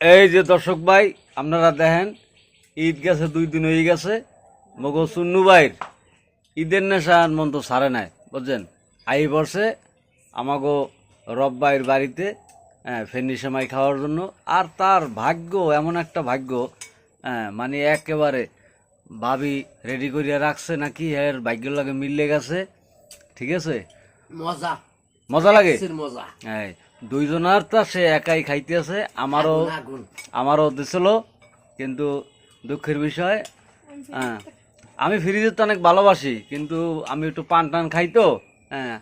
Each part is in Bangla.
এই যে দর্শক ভাই আপনারা দেখেন ঈদ গেছে দুই দিন হয়ে গেছে। মগো সুন্নু ভাইর ঈদের নেশা মন তো সারে নাই বুঝছেন? আই বর্ষে আমাগো রব ভাইয়ের বাড়িতে হ্যাঁ, ফেনি সেমাই খাওয়ার জন্য। আর তার ভাগ্য এমন একটা ভাগ্য হ্যাঁ, মানে একেবারে ভাবি রেডি করিয়া রাখছে নাকি এর ভাগ্য লাগে মিললে গেছে। ঠিক আছে? মজা। মজা লাগে? মজা? হ্যাঁ দুইজনার তা সে একাই খাইতেছে আমারও আগুন, আগুন। আমারও দিছিল কিন্তু দুঃখের বিষয় হ্যাঁ। আমি ফ্রিজের তো অনেক ভালোবাসি কিন্তু আমি একটু পান টান খাই তো হ্যাঁ।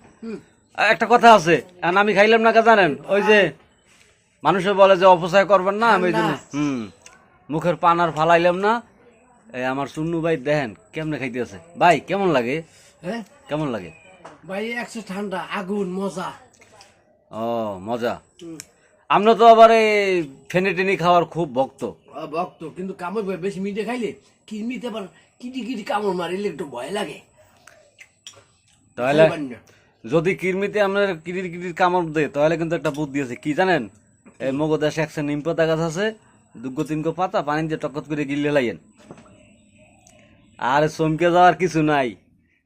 একটা কথা আছে আমি খাইলাম না কা জানেন? ওই যে মানুষে বলে যে অপচয় করবেন না আমি হুম। মুখের পান আর ফালাইলাম না। এই আমার সুন্নু ভাই দেখেন কেমনে খাইতেছে ভাই কেমন লাগে? হ্যাঁ? কেমন লাগে? ভাই একশো ঠান্ডা আগুন মজা। ও মজা। আমরা তো আবার এই ফেনে টেনে খাওয়ার খুব ভক্ত। ভক্ত কিন্তু কামড় ভাই বেশি মিটে খাইলে কিরমিতে আবার কিটি কিটি কামড় মারিলে একটু ভয় লাগে। তাহলে যদি কিরমিতে আপনার কিরির কিরির কামড় দেয় তাহলে কিন্তু একটা বুদ্ধি আছে। কি জানেন? এই মগো দেশে একশো নিম পাতা গাছ আছে দুগো তিনগো পাতা পানি দিয়ে টকট করে গিলে লাইয়েন। আর চমকে যাওয়ার কিছু নাই।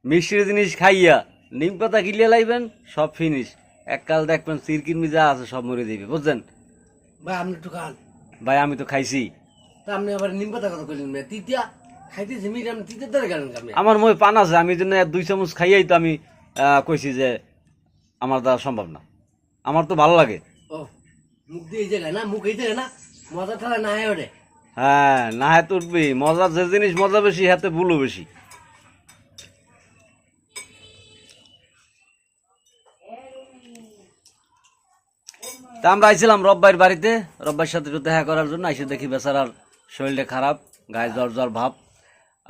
মিষ্টির জিনিস খাইয়া নিম পাতা গিলে লাইবেন সব ফিনিশ এককাল দেখবেন চিরকিরমি যা আছে সব মরে দিবে বুঝছেন? ভাই আপনি একটু খান। ভাই আমি তো খাইছি। তা আপনি আবার নিম পাতা কথা কইলেন না তিতিয়া খাইতেছি মিট আপনি তিতের দ্বারা গেলেন আপনি আমার মই পান আছে আমি জন্য দুই চামচ খাইয়াই তো আমি কইছি যে আমার দ্বারা সম্ভব না। আমার তো ভালো লাগে। ও মুখ দিয়ে এই জায়গায় না? মুখ এই জায়গায় না? মজা ঠালা না হয় ওরে? হ্যাঁ না হাতে উঠবি মজা যে জিনিস মজা বেশি হাতে ভুলও বেশি। তা আমরা আইছিলাম রব্বাইয়ের বাড়িতে। রব্বাইয়ের সাথে একটু দেখা করার জন্য আইসে দেখি বেচারার শরীরটা খারাপ গায়ে জ্বর জ্বর ভাব।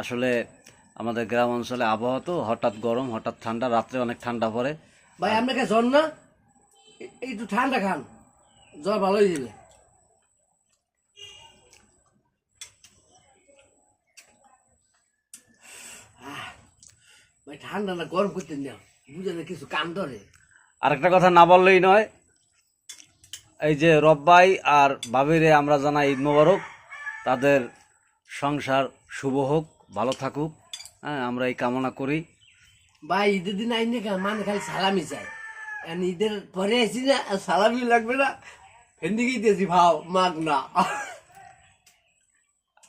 আসলে আমাদের গ্রাম অঞ্চলে আবহাওয়া তো হঠাৎ গরম হঠাৎ ঠান্ডা রাত্রে অনেক ঠান্ডা পড়ে। ভাই আপনাকে জ্বর না? একটু ঠান্ডা খান। জ্বর ভালো হয়ে যাবে। ভাই ঠান্ডা না গরম করতে না। বুঝে না কিছু কান ধরে। আরেকটা কথা না বললেই নয় এই যে রব্বাই আর বাবিরে আমরা জানাই ঈদ মোবারক। তাদের সংসার শুভ হোক ভালো থাকুক। হ্যাঁ আমরা এই কামনা করি। ভাই ঈদের দিন আইনে মানে খালি সালামি চাই। ঈদের পরে আসি না সালামি লাগবে না। এদিকেই দিয়েছি ভাও মাগ না।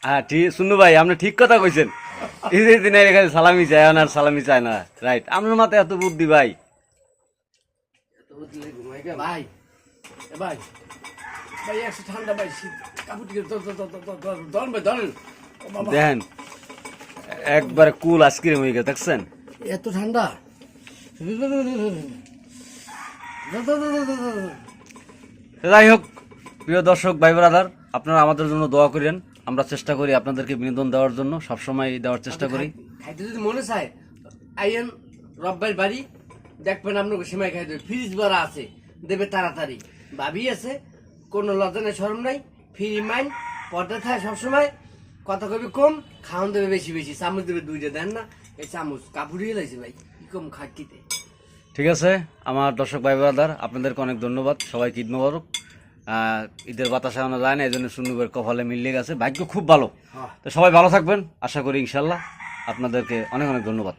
হ্যাঁ ঠিক শুনু ভাই আপনি ঠিক কথা কইছেন। ঈদের দিনে এখানে সালামি চায় না আর সালামি চায় না। রাইট আপনার মাথায় এত বুদ্ধি ভাই? ভাই এ ভাই ভাই একশো ঠান্ডা ভাই শীত কাপড় টিকে ধরেন ভাই ধরেন দেখেন একবারে কুল আইসক্রিম হয়ে গেছে দেখছেন? এত ঠান্ডা? যাই হোক প্রিয় দর্শক ভাই ব্রাদার আপনারা আমাদের জন্য দোয়া করেন। আমরা চেষ্টা করি আপনাদেরকে বিনোদন দেওয়ার জন্য সবসময় দেওয়ার চেষ্টা করি। খাইতে যদি মনে চায় আইয়েন রব্বাই বাড়ি দেখবেন আপনাকে সেমাই খাই দেবে ফ্রিজ ভরা আছে দেবে তাড়াতাড়ি। ভাবি আছে কোনো লজনে সরম নাই ফ্রি মাইন্ড পর্দা থাকে সবসময় কথা কবি কম খাওয়ান দেবে বেশি বেশি চামচ দেবে দুইটা দেন না? এই চামচ কাপড়িয়ে লাইছে ভাই কি কম খাকিতে ঠিক আছে আমার দর্শক ভাই ব্রাদার আপনাদেরকে অনেক ধন্যবাদ সবাই ঈদ মোবারক। ঈদের বাতাস আনা যায় না এই জন্য সুন্দর কপালে মিলিয়ে গেছে ভাগ্য খুব ভালো। হ্যাঁ। তো সবাই ভালো থাকবেন আশা করি ইনশাল্লাহ আপনাদেরকে অনেক অনেক ধন্যবাদ।